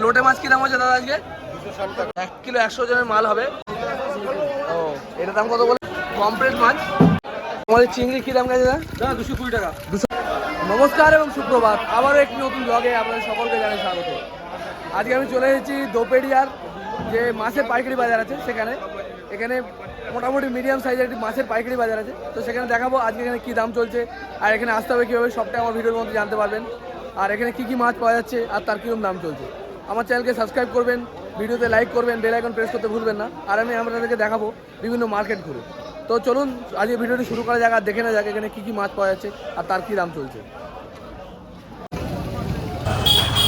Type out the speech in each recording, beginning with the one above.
লোটে মাছ কি দাম হচ্ছে দাদা আজকে? এক কিলো একশো জনের মাল হবে। ও এটা দাম কত বলে? কমপ্লিট মাছ। আমাদের চিংড়ি কি দাম গেছে দাদা? দাদা দুশো কুড়ি টাকা। দুশো নমস্কার এবং সুপ্রভাত। আবারও একটি নতুন ব্লগে আপনাদের সকলকে জানাই স্বাগত। আজকে আমি চলে এসেছি দোপেডিয়ার যে মাছের পাইকারি বাজার আছে সেখানে। এখানে মোটামুটি মিডিয়াম সাইজের একটি মাছের পাইকারি বাজার আছে। তো সেখানে দেখাবো আজকে এখানে কী দাম চলছে আর এখানে আসতে হবে কীভাবে সবটাই আমার ভিডিওর মধ্যে জানতে পারবেন। আর এখানে কী কী মাছ পাওয়া যাচ্ছে আর তার কীরকম দাম চলছে। আমার চ্যানেলকে সাবস্ক্রাইব করবেন, ভিডিওতে লাইক করবেন বেল আইকন প্রেস করতে ভুলবেন না। আর আমি আপনাদেরকে দেখাবো বিভিন্ন মার্কেট ঘুরে। তো চলুন, আজকে ভিডিওটি শুরু করা যাক আর দেখে না যাক এখানে কী কী মাছ পাওয়া যাচ্ছে আর তার কী দাম চলছে।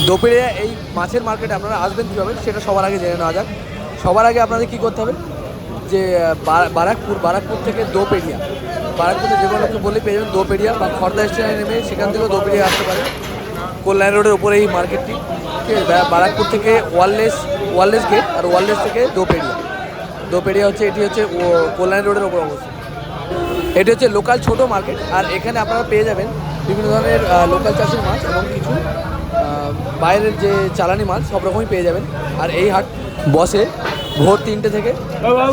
দোপেড়ে এই মাছের মার্কেটে আপনারা আসবেন কীভাবে, সেটা সবার আগে জেনে নেওয়া যাক। সবার আগে আপনাদের কী করতে হবে? যে বারাকপুর বারাকপুর থেকে দোপেড়িয়া বারাকপুর থেকে যে কোনো লোককে বললে পেয়ে যাবেন দোপেড়িয়া বা খর্দা স্টেশনে নেমে সেখান থেকেও দোপেড়িয়া আসতে পারে কল্যাণ রোডের উপরে এই মার্কেটটি বারাকপুর থেকে ওয়ারলেস ওয়ারলেস গেট আর ওয়ারলেস থেকে দোপেড়িয়া। দোপেড়িয়া হচ্ছে এটি হচ্ছে ও কল্যাণ রোডের উপর অবস্থিত। এটি হচ্ছে লোকাল ছোট মার্কেট আর এখানে আপনারা পেয়ে যাবেন বিভিন্ন ধরনের লোকাল চাষের মাছ এবং কিছু বাইরের যে চালানি মাছ সব রকমই পেয়ে যাবেন। আর এই হাট বসে ভোর তিনটে থেকে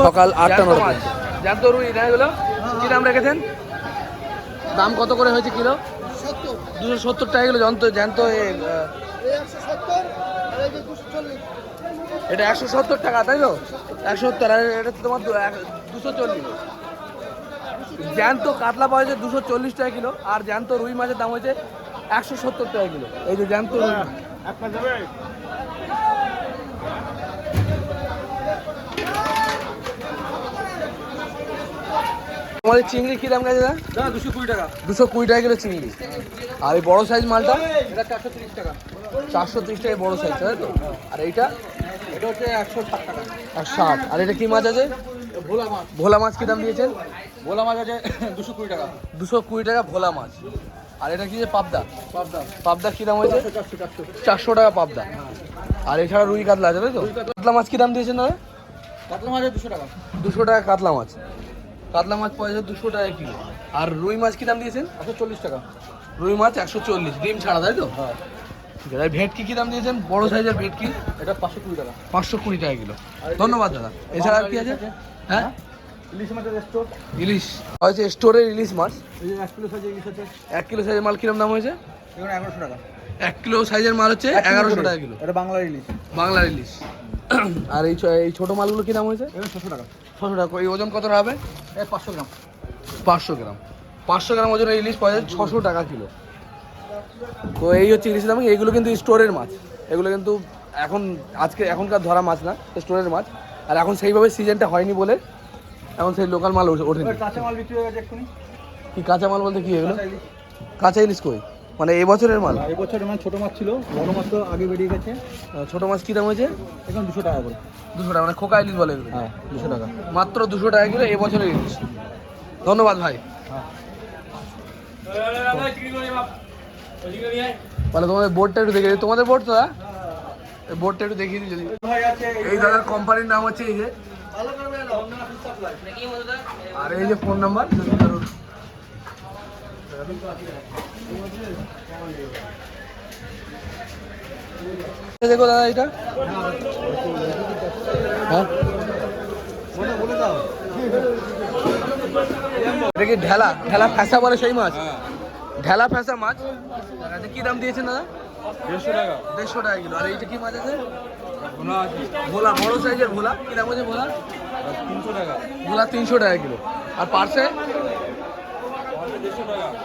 সকাল আটটা নটা পর্যন্ত। জানতো রুই এগুলো? কী দাম রেখেছেন? দাম কত করে হয়েছে কিলো? দুশো সত্তর টাকা কিলো জ্যান্ত জ্যান্ত এটা একশো সত্তর টাকা, তাই তো? একশো সত্তর, আর এটা তোমার দুশো চল্লিশ। জ্যান্ত কাতলা পাওয়া যাচ্ছে দুশো চল্লিশ টাকা কিলো, আর জ্যান্ত রুই মাছের দাম হয়েছে একশো সত্তর টাকা কিলো। এই যে জ্যান্ত রুই। মাছ। আমাদের চিংড়ি কি দাম গেছে দাদা? দুশো কুড়ি টাকা। দুশো কুড়ি টাকা কিলো চিংড়ি। আর এই বড় সাইজ মালটা? এটা চারশো তিরিশ টাকা। চারশো তিরিশ টাকা বড় সাইজ তাই তো? আর এইটা? এটা হচ্ছে একশো ষাট টাকা। আর ষাট। আর এটা কি মাছ আছে? ভোলা মাছ। ভোলা মাছ কি দাম দিয়েছেন? ভোলা মাছ আছে দুশো কুড়ি টাকা। দুশো কুড়ি টাকা ভোলা মাছ। আর এটা কি যে পাবদা? পাবদা। পাবদা কি দাম হয়েছে? চারশো টাকা পাবদা। আর এছাড়া রুই কাতলা আছে তাই তো? কাতলা। মাছ কি দাম দিয়েছেন দাদা? কাতলা মাছ দুশো টাকা। দুশো টাকা কাতলা মাছ। কাতলা মাছ পাওয়া যায় দুশো টাকা কিলো। আর রুই মাছ কি দাম দিয়েছেন? একশো চল্লিশ টাকা। রুই মাছ একশো চল্লিশ ডিম ছাড়া তাই তো? হ্যাঁ। ঠিক আছে ভেটকি কি দাম দিয়েছেন? বড় সাইজের ভেটকি? এটা পাঁচশো কুড়ি টাকা। পাঁচশো কুড়ি টাকা কিলো। ধন্যবাদ দাদা। এছাড়া আর কি আছে? হ্যাঁ? ইলিশ মাছের স্টোর ইলিশ। হয়েছে স্টোরের ইলিশ মাছ। এই যে এক কিলো সাইজে ইলিশ আছে। এক কিলো সাইজের মাল কিরম দাম হয়েছে? এগারোশো টাকা। এক কিলো সাইজের মাল হচ্ছে এগারোশো টাকা কিলো। এটা বাংলার ইলিশ। বাংলার ইলিশ। আর এই এই ছোটো মালগুলো কি দাম হয়েছে? ছশো টাকা। ছশো টাকা। এই ওজন কত হবে? পাঁচশো গ্রাম। পাঁচশো গ্রাম। পাঁচশো গ্রাম ওজনের ইলিশ পাওয়া যায় ছশো টাকা কিলো। তো এই হচ্ছে ইলিশের দাম এইগুলো কিন্তু স্টোরের মাছ। এগুলো কিন্তু এখন আজকে এখনকার ধরা মাছ না স্টোরের মাছ। আর এখন সেইভাবে সিজনটা হয়নি বলে এখন সেই লোকাল মাল ওঠে- ওঠেনি। কাঁচা মাল বিক্রি হয়ে গেছে কি কাঁচা মাল বলতে কি এগুলো? কাঁচা ইলিশ কই? মানে এই বছরের মাল? আর এবছর মানে ছোটো মাছ ছিল বড় মাছ তো আগে বেরিয়ে গেছে। ছোট মাছ কি দাম হয়েছে? এখন দুশো টাকা করে। দুশো টাকা মানে খোকা ইলিশ বলে এগুলো হ্যাঁ দুশো টাকা। মাত্র দুশো টাকা কিলো এবছরের ইলিশ। ধন্যবাদ ভাই। হ্যাঁ তাহলে তোমাদের বোর্ডটা একটু দেখে। তোমাদের বোর্ড তো এই বোর্ডটা একটু দেখিয়ে দিই যদি। ভাই আছে এই দাদার কোম্পানির নাম হচ্ছে এই যে। আর এই যে ফোন নাম্বার যদি কারোর দেখো দাদা এটা? হ্যাঁ? এটা কি ঢেলা? ঢেলা ফ্যাসা বলে সেই মাছ? ঢেলা ফ্যাসা মাছ? কি দাম দিয়েছেন দাদা? দেড়শো টাকা। দেড়শো টাকা কিলো। আর এইটা কি মাছ আছে? ভোলা আছে। ভোলা বড় সাইজের ভোলা? কি দাম আছে ভোলা? তিনশো টাকা। ভোলা তিনশো টাকা কিলো। আর পার্সে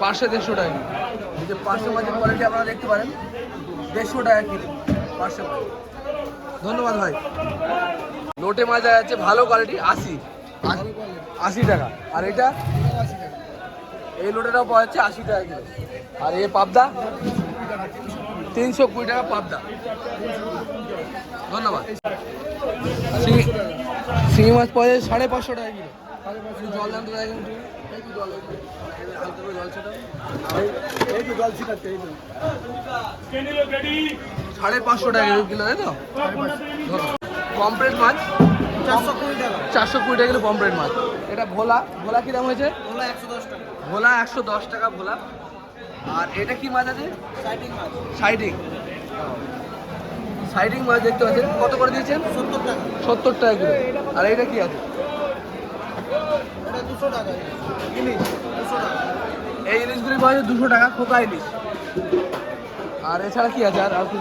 পার্সে দেড়শো টাকা। এই যে পার্সে মাছের কোয়ালিটি আপনারা দেখতে পারেন দেড়শো টাকা কিলো মাছ ধন্যবাদ ভাই। লোটে মাছ আছে ভালো কোয়ালিটি আশি। আশি- টাকা। আর এটা? এই লোটেটাও পাওয়া যাচ্ছে আশি টাকা কিলো। আর এই পাবদা? তিনশো কুড়ি টাকা পাবদা। ধন্যবাদ। শিঙি- মাছ পাওয়া যায় সাড়ে পাঁচশো টাকা কিলো। জল দাম সাড়ে পাঁচশো টাকা কিলো তাই তো? পমপ্লেট মাছ? চারশো কুড়ি টাকা চারশো কুড়ি টাকা কিলো পমপ্লেট মাছ। এটা ভোলা ভোলা কি দাম হয়েছে? ওগুলো একশো দশ টাকা ভোলা একশো দশ টাকা ভোলা। আর এটা কি মাছ আছে? সাইটিং মাছ। সাইডিং সাইডিং মাছ দেখতে পাচ্ছেন। কত করে দিয়েছেন? সত্তর টাকা। সত্তর টাকা কিলো। আর এইটা কি আছে? এটা দুশো টাকা ইলিশ। এই ইলিশগুলি পাওয়া যায় দুশো টাকা খোকা ইলিশ। আর এছাড়া কি আছে? আর আর কি?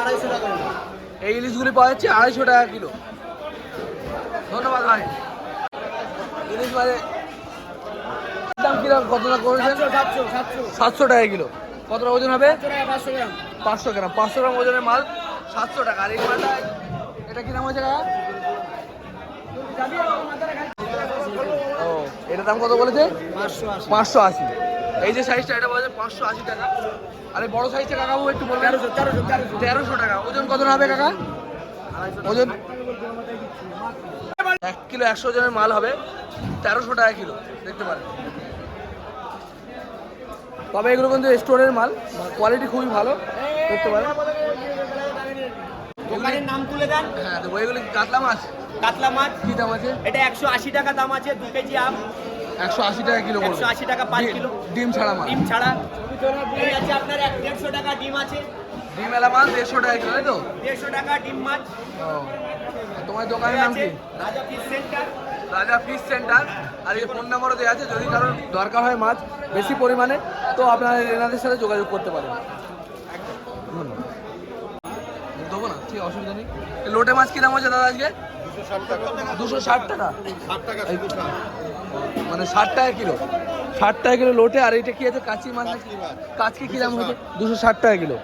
আড়াইশো টাকা এই ইলিশগুলি পাওয়া যাচ্ছে আড়াইশো টাকা কিলো। ধন্যবাদ ভাই। ইলিশ মানে দাম কীরকম? কত টাকা করেছেন? সাতশো টাকা কিলো। কতটা ওজন হবে? পাঁচশো গ্রাম। পাঁচশো গ্রাম। ওজনের মাল সাতশো টাকা। আর এই মালটা এটা কি দাম কাকা এটার দাম কত বলেছে পাঁচশো আশি এই যে সাইজটা এটা বলেছে পাঁচশো আশি টাকা আর এই বড় সাইজটা কাকাবু একটু বলবেন তেরোশো টাকা ওজন কত হবে কাকা ওজন এক কিলো একশো ওজনের মাল হবে তেরোশো টাকা কিলো দেখতে পারেন তবে এগুলো কিন্তু স্টোরের মাল কোয়ালিটি খুবই ভালো দেখতে পারেন নাম তুলে দেন হ্যাঁ তো এগুলো কাতলা মাছ কাতলা মাছ। কি দাম আছে? এটা একশো আশি টাকা দাম আছে দু কেজি আম। একশো আশি টাকা কিলো পড়বে। 180 টাকা পাঁচ কিলো। ডিম ছাড়া মাছ। ডিম ছাড়া। এই আছে আপনার এক দেড়শো টাকা ডিম আছে। ডিম এলা মাছ দেড়শো টাকা কিলো তাই তো? দেড়শো টাকা ডিম মাছ। তোমার দোকানের এই নাম কি? Raja fish centre. Raja fish centre. আর এই ফোন নাম্বারও দেওয়া আছে যদি কারোর দরকার হয় মাছ বেশি পরিমাণে তো আপনারা এনাদের সাথে যোগাযোগ করতে পারেন। দেবো না ঠিক অসুবিধা নেই। লোটে মাছ কি দাম আছে দাদা আজকে? দুশো ষাট টাকা। মানে ষাট টাকা কিলো? ষাট টাকা কিলো লোটে আর এইটা কি আছে কাচি মাছ কাচকি কি দাম হচ্ছে দুশো ষাট। টাকা কিলো।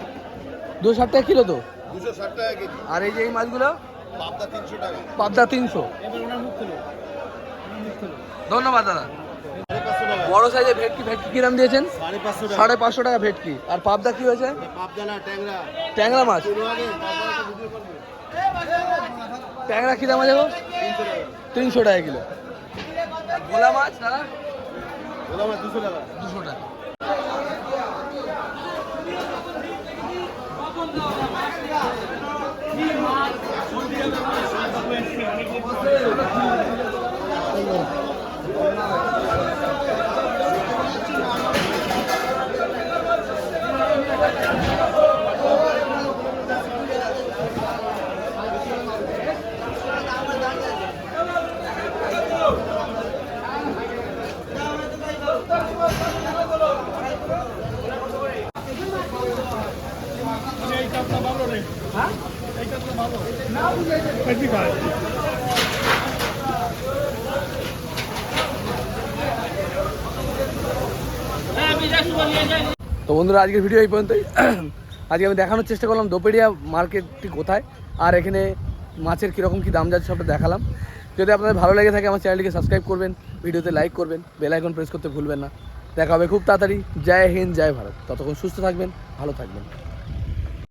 দুশো ষাট টাকা কিলো তো? দুশো ষাট টাকা কেজি। আর এই যে এই মাছগুলো? পাবদা তিনশো টাকা। পাবদা তিনশো। ধন্যবাদ দাদা। বড় সাইজের ভেটকি ভেটকি কিরাম দিয়েছেন? সাড়ে পাঁচশো টাকা। ভেটকি। আর পাবদা কি হয়েছে? পাবদা না ট্যাংরা। ট্যাংরা মাছ। ট্যাংরা কি দাম আছে তিনশো টাকা কিলো। ভোলা মাছ দাদা দুশো টাকা। দুশো টাকা। তো বন্ধুরা, আজকের ভিডিও এই পর্যন্তই। আজকে আমি দেখানোর চেষ্টা করলাম দোপেরিয়া মার্কেটটি কোথায়, আর এখানে মাছের কীরকম কী দাম যাচ্ছে সবটা দেখালাম। যদি আপনাদের ভালো লেগে থাকে, আমার চ্যানেলটিকে সাবস্ক্রাইব করবেন ভিডিওতে লাইক করবেন বেল আইকন প্রেস করতে ভুলবেন না। দেখা হবে খুব তাড়াতাড়ি। জয় হিন্দ, জয় ভারত। ততক্ষণ সুস্থ থাকবেন, ভালো থাকবেন।